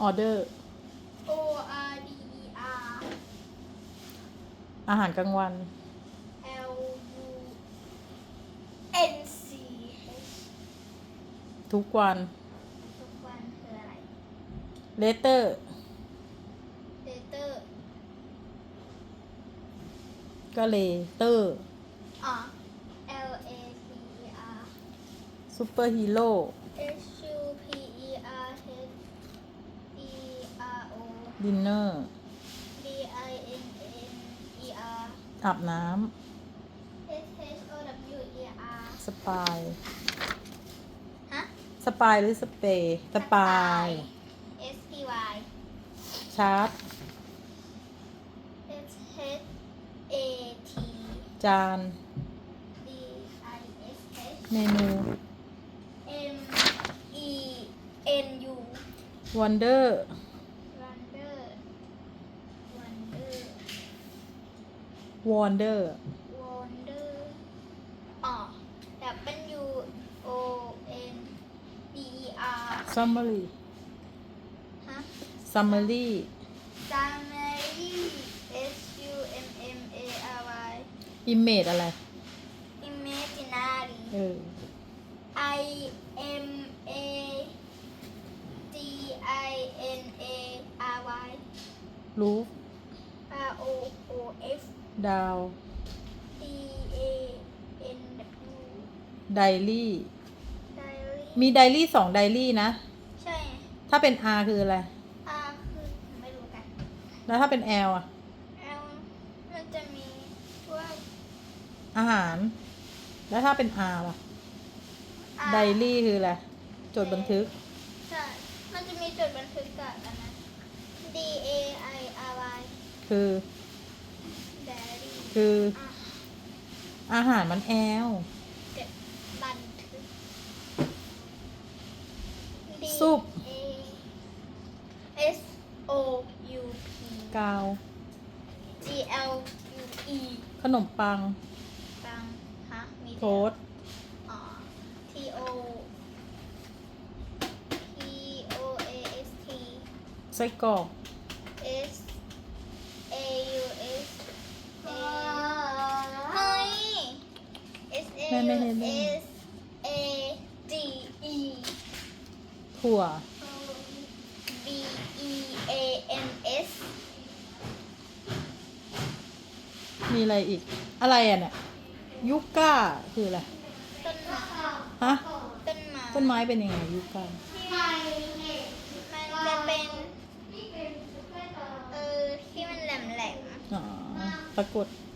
ออเดอร์ O R D E R อาหารกลางวัน L U N C H ทุกวัน ทุกวันคืออะไร เลเตอร์ Later ก็เลเตอร์อะ L A T E R ซูเปอร์ฮีโร่ H ดินเนอร์ D I N N E R อาบน้ S H O W E R ำสปาย ฮะ สปายหรือสเปรย์สปาย S P Y ชาร์จ S H A T จาน D I S H เมนู M E N U วันเดอร์ Wonder Wonder วอนเดอร์ Wonder อ๋อ W O N D E R ซัมมารีฮะซัมมารี Summary S U M M A R Y อิมเมจอะไร Imaginary เออ I M A G I N A R Y รูฟ R O O F ดาว D A N W ไดรี่ Diary มีไดรี่สองไดรี่นะ ใช่ ถ้าเป็น R คืออะไร R คือไม่รู้กัน แล้วถ้าเป็น L อะ L มันจะมีพวก อาหาร แล้วถ้าเป็น R ล่ะ R ไดรี่คืออะไร จดบันทึก ใช่ มันจะมีจดบันทึกกับอันนั้น D A I R Y คือ Diary คืออะอาหารมัน L เก็บบันทึก D ซุป A S O U P กาว G L U E ขนมปัง ปัง ฮะ มีโทสอ๋อ T O T O A S T ไส้กรอก S A U S A เฮ้ย S A แม่ ไม่ U ให้เล่น S A D E ถั่ว B E A N S มีอะไรอีก อะไรอะเนี่ยยุก้าคืออะไร ต้นไม้ฮะ ต้นไม้ต้นไม้เป็นยังไงยุก้า มันจะเป็นเออที่มันแหลมแหลมอ๋อ ปรากฏๆ